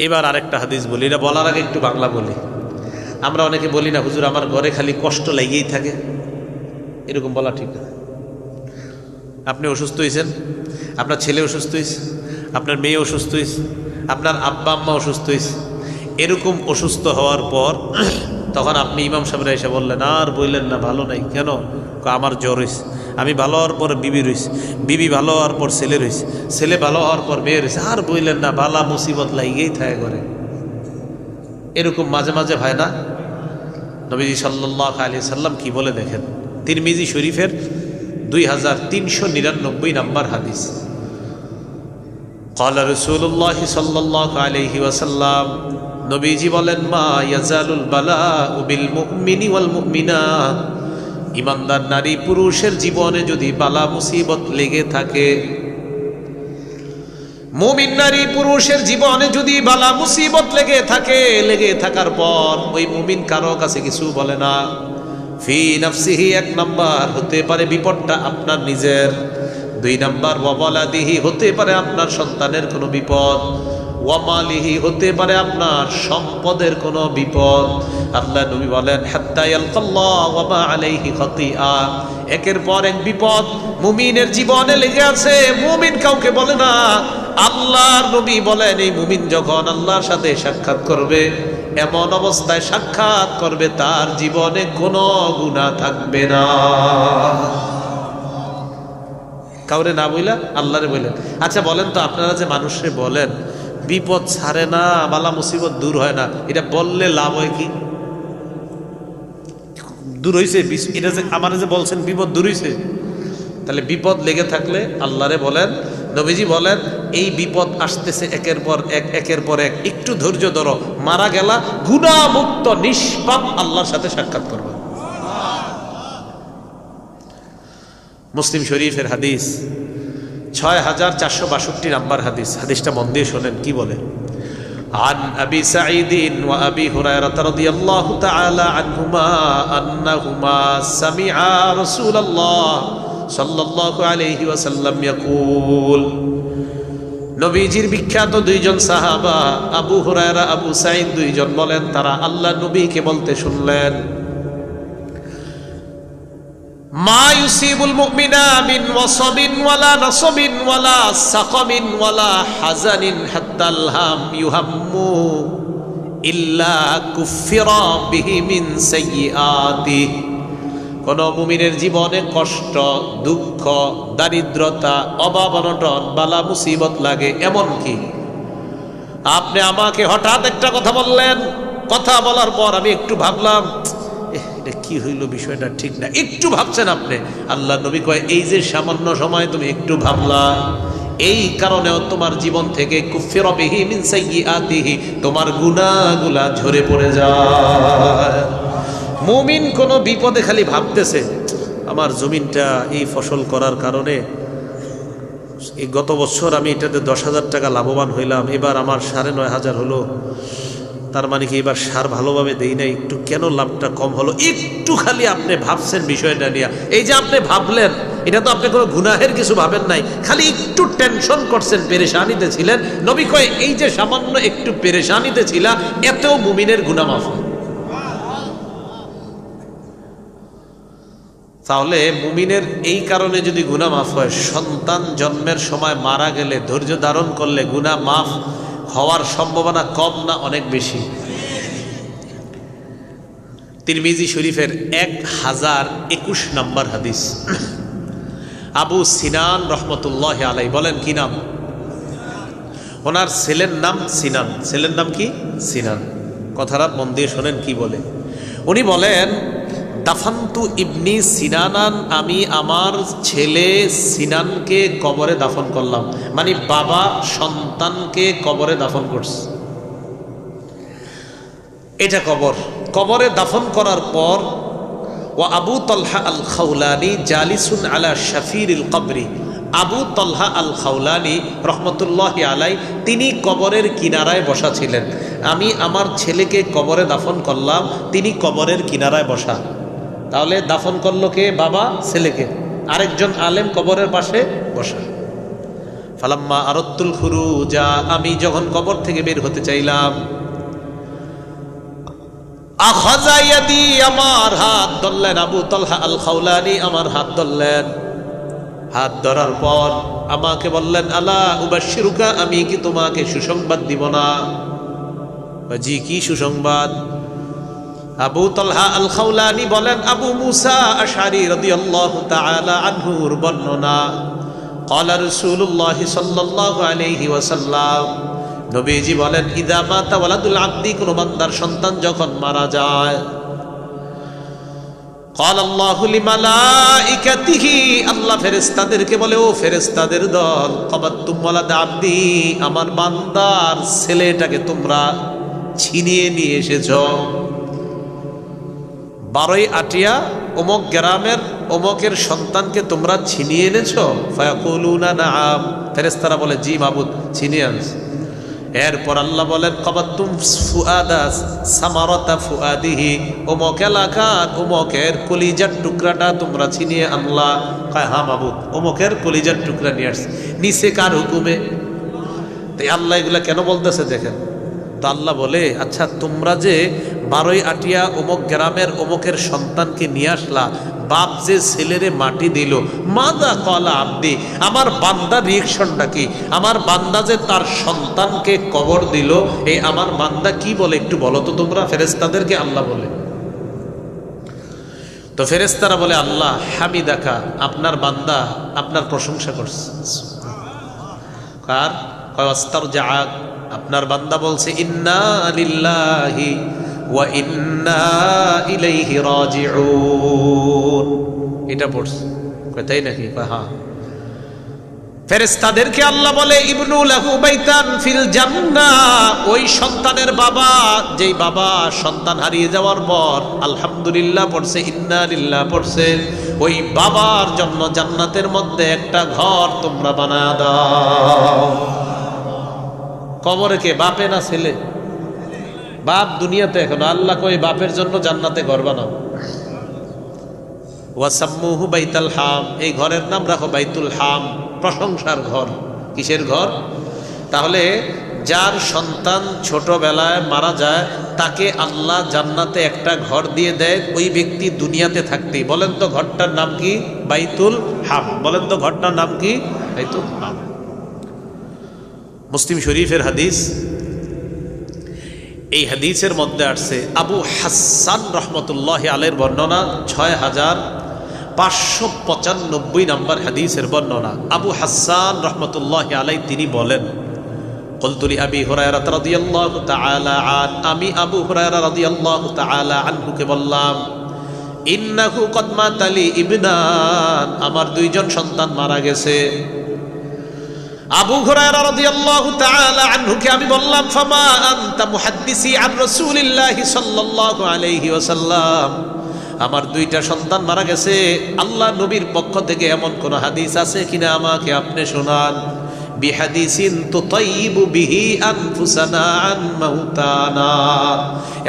এবার আরেকটা হাদিস বলি, এটা বলার আগে একটু বাংলা বলি। আমরা অনেকে বলি না, হুজুর, আমার ঘরে খালি কষ্ট লেগেই থাকে। এরকম বলা ঠিক না। আপনি অসুস্থ হয়েছেন, আপনার ছেলে অসুস্থ হয়েছে, আপনার মেয়ে অসুস্থ হয়েছে, আপনার আব্বা আম্মা অসুস্থ হয়েছে। এরকম অসুস্থ হওয়ার পর তখন আপনি ইমাম সাহেবরা এসে বললেন, আর বললেন না, ভালো নাই। কেন? আমার জ্বর হয়েছে। আমি ভালো হওয়ার পর বিবি রয়েছে বিবি ভালো হওয়ার পর ছেলে রয়েছে ছেলে ভালো হওয়ার পর মেয়ে রয়েছে আর বললেন না বালা মুসিবত লাগিয়েই থাকে করে এরকম মাঝে মাঝে হয় না নবীজি সাল্লাহ আলী সাল্লাম কি বলে দেখেন তিরমিজি শরীফের দুই হাজার তিনশো নিরানব্বই নাম্বার হাদিস قال رسول الله صلى الله عليه وسلم নবীজি বলেন মা ইয়াজালুল বালা বিল মুমিনি ওয়াল মুমিনাত ইমানদার নারী পুরুষের জীবনে যদি বালা মুসিবত লেগে থাকে, মুমিন নারী পুরুষের জীবনে যদি বালা মুসিবত লেগে থাকে, লেগে থাকার পর ওই মুমিন কারও কাছে কিছু বলে না। ফি নাফসিহি এক নাম্বার, হতে পারে বিপদটা আপনার নিজের। দুই নাম্বার ওয়াবালাদিহি হতে পারে আপনার সন্তানের কোনো বিপদ। ওয়ামালিহি হতে পারে আপনার সম্পদের কোনো বিপদ। আল্লাহ নবী বলেন একের পর এক বিপদ মুমিনের জীবনে লেগে আছে, মুমিন কাউকে বলে না। আল্লাহর নবী বলেন, এই মুমিন যখন আল্লাহর সাথে সাক্ষাৎ করবে, এমন অবস্থায় সাক্ষাৎ করবে, তার জীবনে কোনো গুণা থাকবে না। কাউরে না বইলা? আল্লাহরে বললেন আচ্ছা বলেন তো, আপনারা যে মানুষে বলেন বিপদ ছাড়ে না, বালা মুসিবত দূর হয় না। এটা বললে লাভ হয় কি? দূর হয়েছে এটা যে আমার যে বলছেন, বিপদ দূর হয়েছে তাহলে বিপদ লেগে থাকলে আল্লাহরে বলেন, নবীজি বলেন, এই বিপদ আসতেছে একের পর এক, একের পর এক। একটু ধৈর্য ধরো। মারা গেলা গুণামুক্ত নিষ্পাপ আল্লাহর সাথে সাক্ষাৎ করবে। মুসলিম শরীফের হাদিস ছয় হাজার চারশো বাষট্টি নাম্বার হাদিস হাদিসটা মন দিয়ে শোনেন কি বলে عن أبي سعيد وأبي هريرة رضي الله تعالى عنهما أنهما سمعا رسول الله صلى الله عليه وسلم يقول নবীজির বিখ্যাত দুইজন সাহাবা আবু হুরায়রা আবু সাইদ দুইজন বলেন তারা আল্লাহ নবীকে বলতে শুনলেন মা ইউসিবুল মুমিনা মিন ওয়াসাবিন ওয়ালা নাসাবিন ওয়ালা সাকামিন ওয়ালা হাজানিন হাত্তাল হাম ইউহাম্মু ইল্লা কুফিরা বিহি মিন সাইয়্যাতিহি কোন মুমিনের জীবনে কষ্ট দুঃখ দারিদ্রতা অভাব অনটন বালা মুসিবত লাগে এমন কি? আপনি আমাকে হঠাৎ একটা কথা বললেন কথা বলার পর আমি একটু ভাবলাম "এহ, এটা কি হইল বিষয়টা ঠিক না? একটু ভাবছেন আপনি? আল্লাহ নবী কয়, এই যে সামান্য সময় তুমি একটু ভাবলা, এই কারণেও তোমার জীবন থেকে কুফিরবিহি তোমার গুনাহগুলা ঝরে পড়ে যায়। মুমিন কোনো বিপদে খালি ভাবতেছে, আমার জমিনটা এই ফসল করার কারণে, এই গত বছর আমি এটাতে দশ হাজার টাকা লাভবান হইলাম, এবার আমার সাড়ে নয় হাজার হলো। তার মানে কি এবার সার ভালোভাবে দেই না একটু কেন লাভটা কম হলো? একটু খালি আপনি ভাবছেন বিষয়টা নিয়ে। এই যে আপনি ভাবলেন, এটা তো আপনি কোনো গুনাহের কিছু ভাবেন নাই। খালি একটু টেনশন করছেন, পেরেশানিতে ছিলেন। নবী কয়, এই যে সামান্য একটু পেরেশানিতে ছিলা, এতেও মুমিনের গুণা মাফ। তাহলে মুমিনের এই কারণে যদি গুণা মাফ হয়, সন্তান জন্মের সময় মারা গেলে ধৈর্য ধারণ করলে গুণা মাফ হওয়ার সম্ভাবনা কম না অনেক বেশি। তিরমিজি শরীফের এক হাজার একুশ নম্বর হাদিস। আবু সিনান রহমতুল্লাহ আলাই বলেন, কি নাম? ওনার ছেলের নাম সিনান। ছেলের নাম কি? সিনান। কথাটা মন দিয়ে শোনেন কি বলে। উনি বলেন দাফান্তু ইবনি সিনানান, আমি আমার ছেলে সিনানকে কবরে দাফন করলাম। মানে বাবা সন্তানকে কবরে দাফন করছে। এটা কবর। কবরে দাফন করার পর ও আবু তলহা আল খাউলানি জালিসুন আলা শাফির ইল কবরি। আবু তলহা আল খাউলানি রহমতুল্লাহ আলাই, তিনি কবরের কিনারায় বসা ছিলেন। আমি আমার ছেলেকে কবরে দাফন করলাম, তিনি কবরের কিনারায় বসা। তাহলে দাফন করল কে? বাবা, ছেলেকে। আরেকজন আলেম কবরের পাশে বসা। ফালাম্মা আরত্তুল খুরু যা আমি যখন কবর থেকে বের হতে চাইলাম আখাজাইয়াদি আমার হাত ধরলেন আবু তলহা আল খাউলানি আমার হাত ধরলেন। হাত ধরার পর আমাকে বললেন, আলা উবাশিরুকা আমি কি তোমাকে সুসংবাদ দিব না? জি কি সুসংবাদ? আবু তলহা আল খাউলানি বলেন আবু মুসা আশারি রাদিয়াল্লাহু তাআলা আনহুর বর্ণনা قال رسول الله صلى الله عليه وسلم নবীজি বলেন ইদা মাতা ওয়ালাদুল আব্দি কোন বান্দার সন্তান যখন মারা যায় قال الله لملائكته আল্লাহ ফেরেশতাদেরকে বলে ও ফেরেশতাদের দল কবাতুম ওয়ালাদ আব্দি আমার বান্দার ছেলেটাকে তোমরা ছিনিয়ে নিয়ে এসেছো বারোই আটিয়া অমক গ্রামের অমকের সন্তানকে তোমরা ছিনিয়ে এনেছো? ফায়াকুলুনা নাআম। ফেরেস্তারা বলে, জি মাবুদ, ছিনিয়ে আনছি। এরপর আল্লাহ বলেন কবাতুম ফুআদা সামারতা ফুআদিহি। অমক এলাকার অমকের কলিজার টুকরাটা তোমরা ছিনিয়ে আনলা। কয় হা মাবুদ, অমকের কলিজার টুকরা নিয়ে আসছে। নিচে কার হুকুমে? তাই আল্লাহ এগুলা কেন বলতেছে দেখেন? তো আল্লাহ বলে আচ্ছা তোমরা যে বারোই আটিয়া অমুক গ্রামের অমুকের সন্তানকে নিয়ে আসলা। বাপ যে ছেলেরে মাটি দিল, মাদা কলা আব্দি, আমার বান্দা রিয়েকশনটা কি? আমার বান্দা যে তার সন্তানকে কবর দিল এই আমার বান্দা কি বলে একটু বলো তো তোমরা? ফেরেস্তাদেরকে আল্লাহ বলে। তো ফেরেস্তারা বলে, আল্লাহ, হামিদাকা, আপনার বান্দা আপনার প্রশংসা করছে। কার? কয় অস্তার জাগ আপনার বান্দা বলছে, ইন্না লিল্লাহি ওয়া ইন্না ইলাইহি এটা পড়ছে। তাই নাকি? হ্যাঁ ফেরেস্তাদেরকে আল্লাহ বলে, ইবনু লাহু ফিল ওই সন্তানের বাবা, যেই বাবা সন্তান হারিয়ে যাওয়ার পর, আলহামদুলিল্লাহ পড়ছে, ইন্না লিল্লাহ পড়ছে, ওই বাবার জন্য জান্নাতের মধ্যে একটা ঘর তোমরা বানা দাও। কবরে কে? বাপে না ছেলে? বাপ দুনিয়াতে এখন, আল্লাহ কই বাপের জন্য জান্নাতে ঘর বানাও। ওয়াসাম্মুহু বাইতাল হাম, এই ঘরের নাম রাখো বাইতুল হাম, প্রশংসার ঘর। কিসের ঘর? তাহলে যার সন্তান ছোটবেলায় মারা যায়, তাকে আল্লাহ জান্নাতে একটা ঘর দিয়ে দেয়, ওই ব্যক্তি দুনিয়াতে থাকতেই। বলেন তো ঘরটার নাম কি? বাইতুল হাম। বলেন তো ঘরটার নাম কি? বাইতুল হাম। মুসলিম শরীফের হাদিস এই হাদিসের মধ্যে আসছে, আবু হাসান রহমতুল্লাহ আলের বর্ণনা ছয় হাজার পাঁচশো পঁচানব্বই নম্বর হাদিসের বর্ণনা। আবু হাসান রহমতুল্লাহ আলাই তিনি বলেন কলতুলি আমি আবু বললাম, ইন্নাহু কদ মাতালি ইবনান। আমার দুইজন সন্তান মারা গেছে। আবু আনহুকে আমি বললাম, ফামা আন আলাইহি আমার দুইটা সন্তান মারা গেছে। আল্লাহ নবীর পক্ষ থেকে এমন কোন হাদিস আছে কিনা আমাকে আপনি শোনান।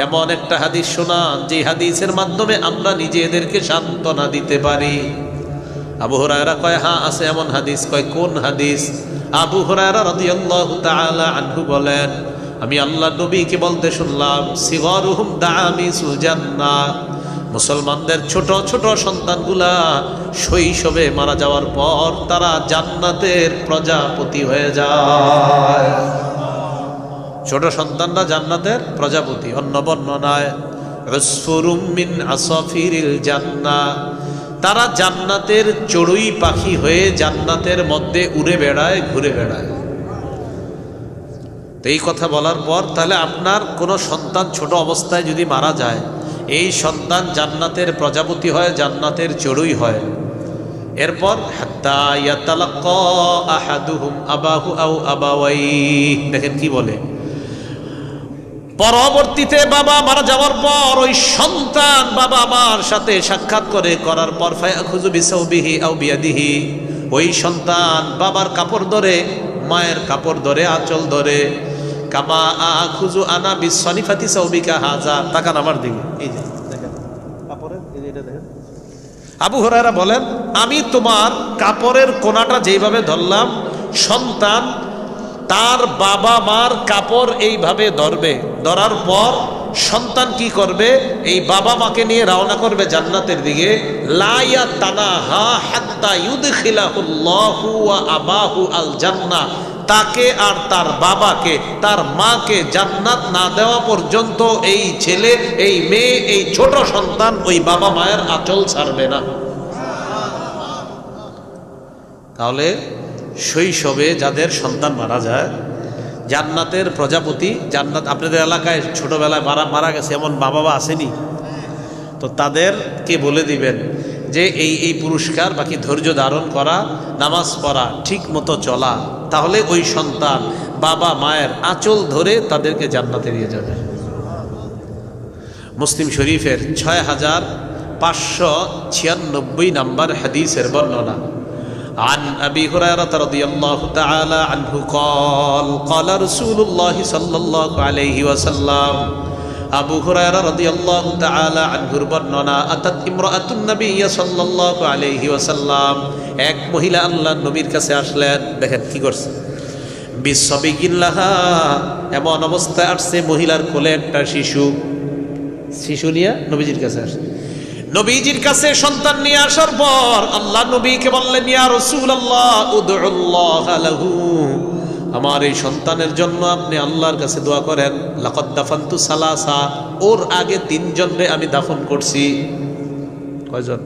এমন একটা হাদিস শোনান, যে হাদিসের মাধ্যমে আমরা নিজেদেরকে সান্ত্বনা দিতে পারি। আবু হুরায়রা কয় হ্যাঁ আছে এমন হাদিস। কয়, কোন হাদিস? আবু হুরায়রা রাদিয়াল্লাহু তাআলা আনহু বলেন, আমি আল্লাহ নবীকে বলতে শুনলাম, সিগরুহুম দামি সুজান্নাহ মুসলমানদের ছোট ছোট সন্তানগুলা শৈশবে মারা যাওয়ার পর তারা জান্নাতের প্রজাপতি হয়ে যায়। ছোট সন্তানরা জান্নাতের প্রজাপতি, অন্য বর্ণনায় রসফুরুম মিন আসফিরিল জান্নাহ তারা জান্নাতের চড়ুই পাখি হয়ে জান্নাতের মধ্যে উড়ে বেড়ায়, ঘুরে বেড়ায়। তো এই কথা বলার পর তাহলে আপনার কোনো সন্তান ছোট অবস্থায় যদি মারা যায়, এই সন্তান জান্নাতের প্রজাপতি হয়, জান্নাতের চড়ুই হয়। এরপর দেখেন কি বলে। পরবর্তীতে বাবা মারা যাওয়ার পর ওই সন্তান বাবা মার সাথে সাক্ষাৎ করে, করার পর ফায়াখুজু বিসাউবিহি আও বিয়াদিহি। ওই সন্তান বাবার কাপড় ধরে, মায়ের কাপড় ধরে, আঁচল ধরে, কামা আখুজু আনা বিশ্বনিফাতি সৌবিকা হাজা তাকান আমার দিকে, এই যে আবু হরারা বলেন, আমি তোমার কাপড়ের কোনাটা যেইভাবে ধরলাম, সন্তান তার বাবা মার কাপড় এইভাবে ধরবে। ধরার পর সন্তান কি করবে? এই বাবা মাকে নিয়ে রওনা করবে জান্নাতের দিকে। হা আবাহু আল তাকে আর তার বাবাকে, তার মাকে জান্নাত না দেওয়া পর্যন্ত এই ছেলে, এই মেয়ে, এই ছোট সন্তান ওই বাবা মায়ের আঁচল ছাড়বে না। তাহলে শৈশবে যাদের সন্তান মারা যায়, জান্নাতের প্রজাপতি, জান্নাত, আপনাদের এলাকায় ছোটবেলায় মারা মারা গেছে, এমন মা বাবা আসেনি। তো তাদেরকে বলে দিবেন যে এই এই পুরস্কার বাকি ধৈর্য ধারণ করা, নামাজ পড়া ঠিক মতো চলা, তাহলে ওই সন্তান বাবা, মায়ের আঁচল ধরে তাদেরকে জান্নাতে নিয়ে যাবে। মুসলিম শরীফের ছয় হাজার পাঁচশো ছিয়ানব্বই নম্বর হাদিসের বর্ণনা। عن أبي هريرة رضي الله تعالى عنه قال قال رسول الله صلى الله عليه وسلم আবু হুরায়রা রাদিয়াল্লাহু তাআলা আনহুর বর্ণনা আতাত ইমরাআতুন নবী সাল্লাল্লাহু আলাইহি ওয়াসাল্লাম এক মহিলা আল্লাহর নবীর কাছে আসলেন দেখেন কি করছে বিশ্ববিগিল্লাহা এমন অবস্থায় আসছে মহিলার কোলে একটা শিশু শিশু নিয়ে নবীজির কাছে আসছে নবীজির কাছে সন্তান নিয়ে আসার পর আল্লাহ নবীকে বললেন, ইয়া রাসূলুল্লাহ, উদউল্লাহ লাহু। আমার এই সন্তানের জন্য আপনি আল্লাহর কাছে দোয়া করেন, লাকদ দাফান্তু সালাসা। ওর আগে তিনজনরে আমি দাফন করছি। কয়জন?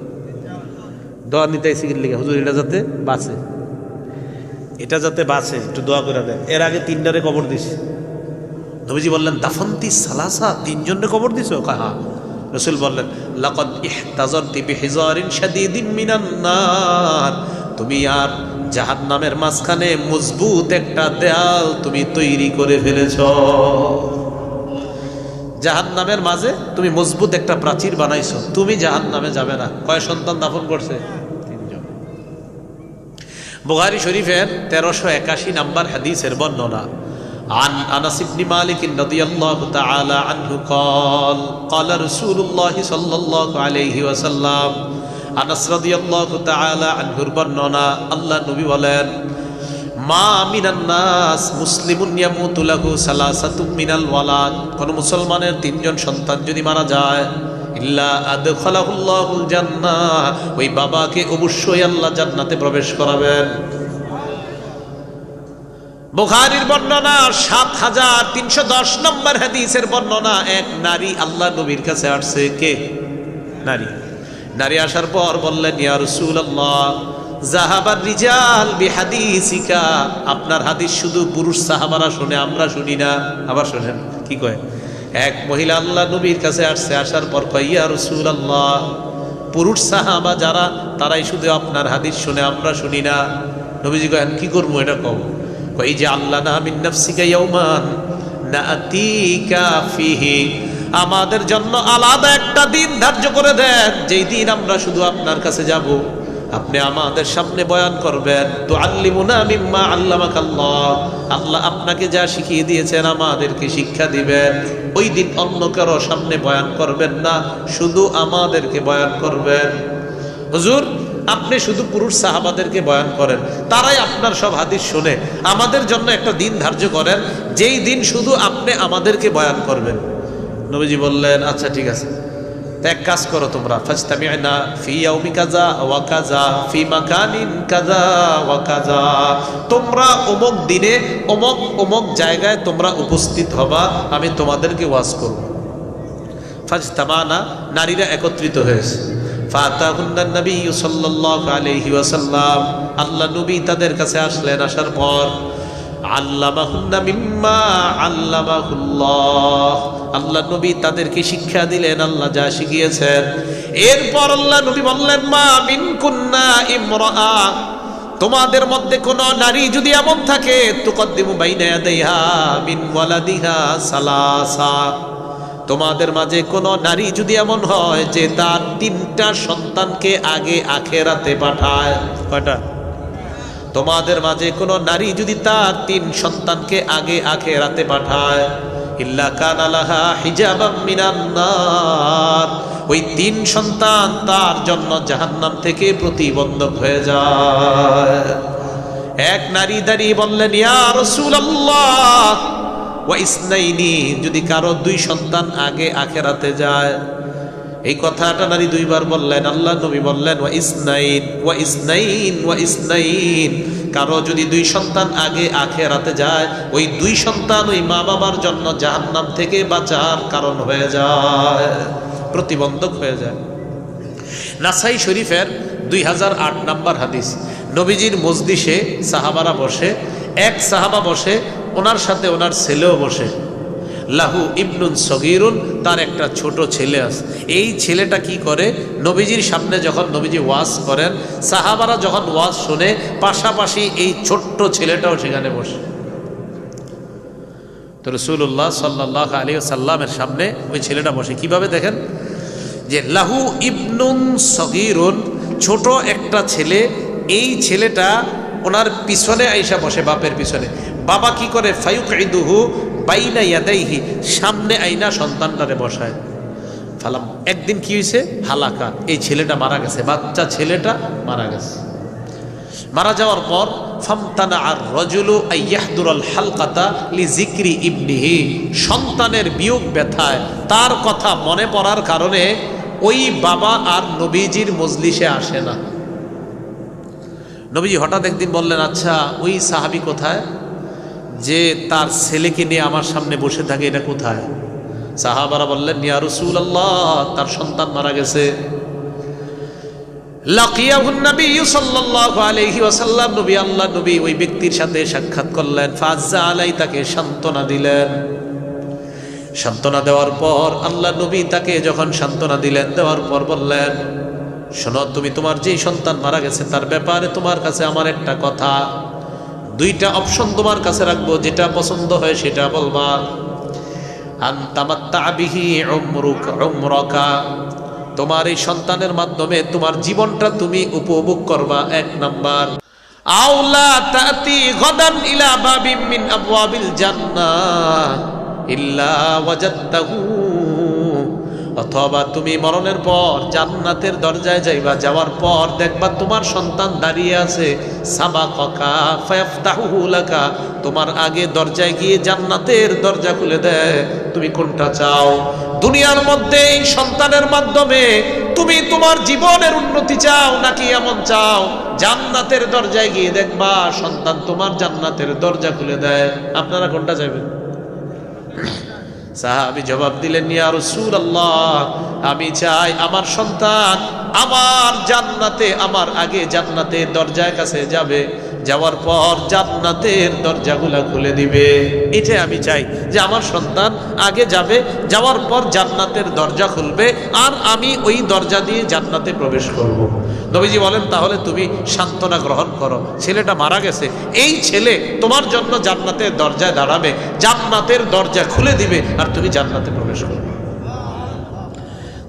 দোয়া নিতে আইসি লিখে হুজুর, এটা যাতে বাঁচে। এটা যাতে বাঁচে, একটু দোয়া করে দেন। এর আগে তিনটারে কবর দিছি। নবীজি বললেন, দাফন্তি সালাসা? তিনজনরে কবর দিছো? হ্যাঁ। রসুল বললেন লাকদ ইহতাজরতি বিহিজারিন শাদীদিন মিনান নার। তুমি আর মাঝখানে মজবুত একটা দেয়াল তুমি তৈরি করে মাঝে তুমি মজবুত একটা প্রাচীর বানাইছো। তুমি জাহান্নামে যাবে না। কয় সন্তান দাফন করছে? তিনজন। বুখারী শরীফের তেরোশো একাশি নাম্বার হাদিসের বর্ণনা। عن أنس بن مالك رضي الله تعالى عنه قال قال رسول الله صلى الله عليه وسلم আনাস রাদিয়াল্লাহু তাআলা আনহুর বর্ণনা আল্লাহ নবী বলেন মা মিনান নাস মুসলিমুন ইয়ামুতু লাহু সালাসাতুম মিনাল ওয়ালাদ কোন মুসলমানের তিনজন সন্তান যদি মারা যায় ইল্লা আদখালাহুল্লাহুল জান্নাহ ওই বাবাকে অবশ্যই আল্লাহ জান্নাতে প্রবেশ করাবেন বুখারির বর্ণনা সাত হাজার তিনশো দশ নম্বর হাদিসের বর্ণনা, এক নারী আল্লাহ নবীর কাছে আসছে, কে? নারী। নারী আসার পর বললেন, ইয়া রাসূলুল্লাহ জাহাবার রিজাল বিহাদিসিকা? আপনার হাদিস শুধু পুরুষ সাহাবারা শুনে, আমরা শুনি না। আবার শুনেন, কি কয়? এক মহিলা আল্লাহ নবীর কাছে আসছে, আসার পর কয়, ইয়া রাসূলুল্লাহ, পুরুষ সাহাবা যারা, তারাই শুধু আপনার হাদিস শুনে, আমরা শুনি না। নবীজি কয়েন কি করব, এটা কম যে আল্লাহ, না আমাদের জন্য আলাদা একটা দিন ধার্য করে দেন। যেই দিন আমরা শুধু আপনার কাছে যাব, আপনি আমাদের সামনে বয়ান করবেন তো আল্লিমুনা আল্লাহ আল্লাহ আপনাকে যা শিখিয়ে দিয়েছেন, আমাদেরকে শিক্ষা দিবেন। ওই দিন অন্য কারও সামনে বয়ান করবেন না, শুধু আমাদেরকে বয়ান করবেন। হুজুর আপনি শুধু পুরুষ সাহাবাদেরকে বয়ান করেন, তারাই আপনার সব হাদিস শুনে। আমাদের জন্য একটা দিন ধার্য করেন, যেই দিন শুধু আপনি আমাদেরকে বয়ান করবেন। নবীজি বললেন আচ্ছা ঠিক আছে। এক কাজ করো তোমরা। ফাজতামিনা ফি ইয়াউমি কাজা ওয়া কাজা ফি মাকানিন কাজা ওয়া কাজা তোমরা অমুক দিনে, অমুক অমুক জায়গায় তোমরা উপস্থিত হবা, আমি তোমাদেরকে ওয়াজ করব। ফাজতামানা, নারীরা একত্রিত হয়েছে। ওয়াসাল্লাম। আল্লাহ নবী তাদের কাছে আসলেন আসার পর মিম্মা আল্লাহ নবী তাদেরকে শিক্ষা দিলেন, আল্লাহ যা শিখিয়েছেন। এরপর আল্লাহ নবী বললেন, মা মিন কুন্না ইমরাআ। তোমাদের মধ্যে কোন নারী যদি এমন থাকে, তুকদ্দিমু বাইনা ইয়াদাইহা মিন ওয়ালাদিহা সালাসা। তোমাদের মাঝে কোন নারী যদি এমন হয় যে তার তিনটা সন্তানকে আগে আখেরাতে পাঠায়। কয়টা? তোমাদের মাঝে কোনো নারী যদি তার তিন সন্তানকে আগে আখে রাতে পাঠায়। ইল্লা কান আলাহা হিজাবাম ওই তিন সন্তান তার জন্য জাহান্নাম থেকে প্রতিবন্ধক হয়ে যায়। এক নারী দাঁড়িয়ে বললেন ইয়া রাসূলুল্লাহ! ওয়া ইসনাইনি, যদি কারও দুই সন্তান আগে আখেরাতে যায়। এই কথাটা নারী দুইবার বললেন আল্লাহ নবী বললেন, ওয়া ইসনাইন ওয়া ইসনাইন ওয়া ইসনাইন। কারও যদি দুই সন্তান আগে আখেরাতে যায়, ওই দুই সন্তান ওই মা বাবার জন্য জাহান্নাম থেকে বাঁচার কারণ হয়ে যায়, প্রতিবন্ধক হয়ে যায়। নাসাই শরীফের দুই হাজার আট নাম্বার হাদিস। নবীজির মজদিসে সাহাবারা বসে, এক সাহাবা বসে ওনার সাথে ওনার ছেলেও বসে। লাহু ইবনুন সগিরুন, তার একটা ছোট ছেলে আছে এই ছেলেটা কি করে? নবীজির সামনে যখন নবীজি ওয়াজ করেন, সাহাবারা যখন ওয়াজ শোনে, পাশাপাশি এই ছোট্ট ছেলেটাও সেখানে বসে। তো রসুল্লাহ সাল্লাহ আলী সাল্লামের সামনে ওই ছেলেটা বসে। কীভাবে দেখেন? যে লাহু ইবনুন সগিরুন, ছোট একটা ছেলে, এই ছেলেটা ওনার পিছনে আইসা বসে, বাপের পিছনে। বাবা কি করে? ফায়ুক ইদুহু বাইনা ইয়াদাইহি, সামনে আইনা সন্তানটারে বসায়। ফালাম, একদিন কি হয়েছে হালাকা। এই ছেলেটা মারা গেছে, বাচ্চা ছেলেটা মারা গেছে। মারা যাওয়ার পর, ফামতানা আর রজুলু আইয়াহদুরাল হালকাতা লি জিক্রি ইবনিহি। সন্তানের বিয়োগ ব্যথায়। তার কথা মনে পড়ার কারণে ওই বাবা আর নবীজির মজলিসে আসে না। নবীজি হঠাৎ একদিন বললেন আচ্ছা ওই সাহাবি কোথায়? যে তার ছেলেকে নিয়ে আমার সামনে বসে থাকে, এটা কোথায়? সাহাবারা বললেন, ইয়া রসুল আল্লাহ তার সন্তান মারা গেছে। নবী আল্লাহ, নবী ওই ব্যক্তির সাথে সাক্ষাৎ করলেন। আলাই তাকে সান্ত্বনা দিলেন। সান্ত্বনা দেওয়ার পর তাকে যখন সান্ত্বনা দিলেন, দেওয়ার পর বললেন, শোনো, তুমি তোমার যেই সন্তান মারা গেছে, তার ব্যাপারে তোমার কাছে আমার একটা কথা। দুইটা অপশন তোমার কাছে রাখব, যেটা পছন্দ হয় সেটা বলবা। তোমার এই সন্তানের মাধ্যমে তোমার জীবনটা তুমি উপভোগ করবা, এক নাম্বার। আউলা ইলা ইল্লা অথবা তুমি মরণের পর জান্নাতের দরজায় যাইবা, যাওয়ার পর দেখবা তোমার সন্তান দাঁড়িয়ে আছে। সাবা ককা তোমার আগে দরজায় গিয়ে জান্নাতের দরজা খুলে দেয়। তুমি কোনটা চাও? দুনিয়ার মধ্যে এই সন্তানের মাধ্যমে তুমি তোমার জীবনের উন্নতি চাও নাকি এমন চাও? জান্নাতের দরজায় গিয়ে দেখবা সন্তান তোমার জান্নাতের দরজা খুলে দেয়। আপনারা কোনটা চাইবেন? সাহাবি জবাব দিলেন, ইয়া রাসূল আল্লাহ আমি চাই আমার সন্তান আমার জান্নাতে, আমার আগে জান্নাতের দরজার কাছে যাবে যাওয়ার পর জান্নাতের দরজাগুলা খুলে দিবে এটাই আমি চাই যে আমার সন্তান আগে যাবে, যাওয়ার পর জান্নাতের দরজা খুলবে, আর আমি ওই দরজা দিয়ে জান্নাতে প্রবেশ করব। নবীজি বলেন, তাহলে তুমি সান্ত্বনা গ্রহণ করো। ছেলেটা মারা গেছে। এই ছেলে তোমার জন্য জান্নাতের দরজায় দাঁড়াবে। জান্নাতের দরজা খুলে দিবে আর তুমি জান্নাতে প্রবেশ করবে।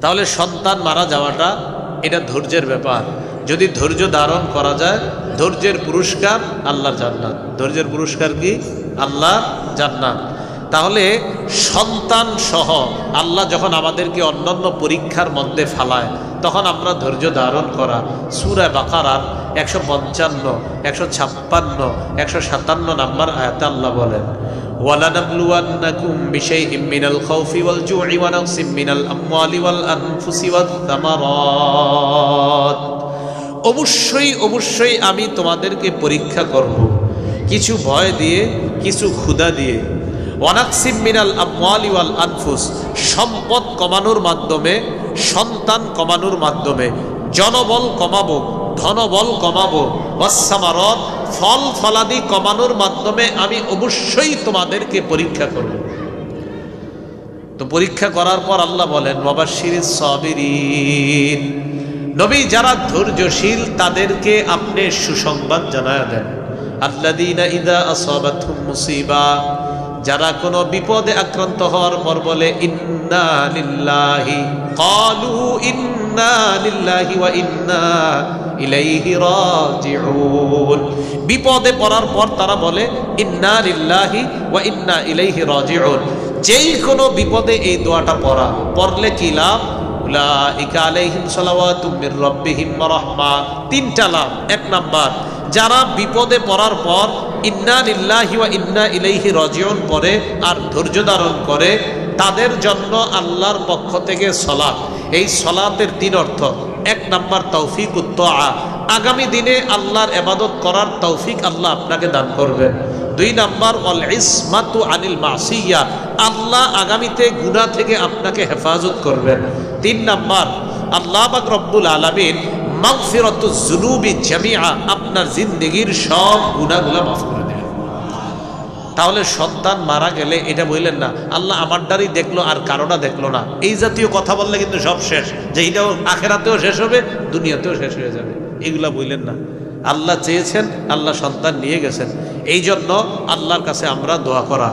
তাহলে সন্তান মারা যাওয়াটা এটা ধৈর্যের ব্যাপার। যদি ধৈর্য ধারণ করা যায়, ধৈর্যের পুরস্কার আল্লাহর জান্নাত। ধৈর্যের পুরস্কার কি? আল্লাহ জান্নাত। তাহলে সন্তান সহ আল্লাহ যখন আমাদেরকে অন্যান্য পরীক্ষার মধ্যে ফালায় তখন আমরা ধৈর্য ধারণ করা সুরা বাকারার একশো পঞ্চান্ন একশো ছাপ্পান্ন একশো সাতান্ন নাম্বার আয়াতে আল্লাহ বলেন ولنبلونكم بشيء من الخوف والجوع ونقص من الأموال والأنفس والثمرات অবশ্যই অবশ্যই আমি তোমাদেরকে পরীক্ষা করব কিছু ভয় দিয়ে কিছু ক্ষুধা দিয়ে মিনাল আনফুস। সম্পদ কমানোর মাধ্যমে, সন্তান কমানোর মাধ্যমে, জনবল কমাবো, ধনবল কমাবো অসামারত ফল ফলাদি কমানোর মাধ্যমে আমি অবশ্যই তোমাদেরকে পরীক্ষা করব। তো পরীক্ষা করার পর আল্লাহ বলেন বাবা শির সবিরিন। নবী যারা ধৈর্যশীল, তাদেরকে আপনি সুসংবাদ জানায় দেন। আল্লাদিনা ইদা আসাবাতুহুম মুসিবা। যারা কোনো বিপদে আক্রান্ত হওয়ার পর বলে, ইন্না লিল্লাহি ক্বালু ইন্না লিল্লাহি ওয়া ইন্না ইলাইহি রাজিউন বিপদে পড়ার পর তারা বলে, ইন্না লিল্লাহি ওয়া ইন্না ইলাইহি রাজিউন যেই কোনো বিপদে এই দোয়াটা পড়া, পড়লে কি লাভ? উলাইকা আলাইহিম সালাওয়াতুম মির রাব্বিহিম ওয়া রাহমা, তিনটা লাভ। এক নাম্বার, যারা বিপদে পড়ার পর ইন্না লিল্লাহি ওয়া ইন্না ইলাইহি রাজিউন পরে আর ধৈর্য ধারণ করে তাদের জন্য আল্লাহর পক্ষ থেকে সলাৎ এই সলাতের তিন অর্থ। এক নাম্বার তৌফিক উত্তআ আগামী দিনে আল্লাহর এবাদত করার তৌফিক আল্লাহ আপনাকে দান করবেন। দুই নাম্বার অল ইসমাতু আনিল মাসিয়া। আল্লাহ আগামীতে গুনাহ থেকে আপনাকে হেফাজত করবেন। তিন নাম্বার, আল্লাহ বাক রব্বুল আলামিন মাগফিরাতু যুনুবি জামিআ, আপনার জিন্দেগির সব গুনাহগুলো মাফ করে দেবেন তাহলে সন্তান মারা গেলে এটা বললেন না, আল্লাহ আমার দ্বারই দেখল আর কারোটা দেখল না। এই জাতীয় কথা বললে কিন্তু সব শেষ। যে এইটাও আখেরাতেও শেষ হবে, দুনিয়াতেও শেষ হয়ে যাবে। এগুলা বললেন না। আল্লাহ চেয়েছেন, আল্লাহ সন্তান নিয়ে গেছেন। এই জন্য আল্লাহর কাছে আমরা দোয়া করা।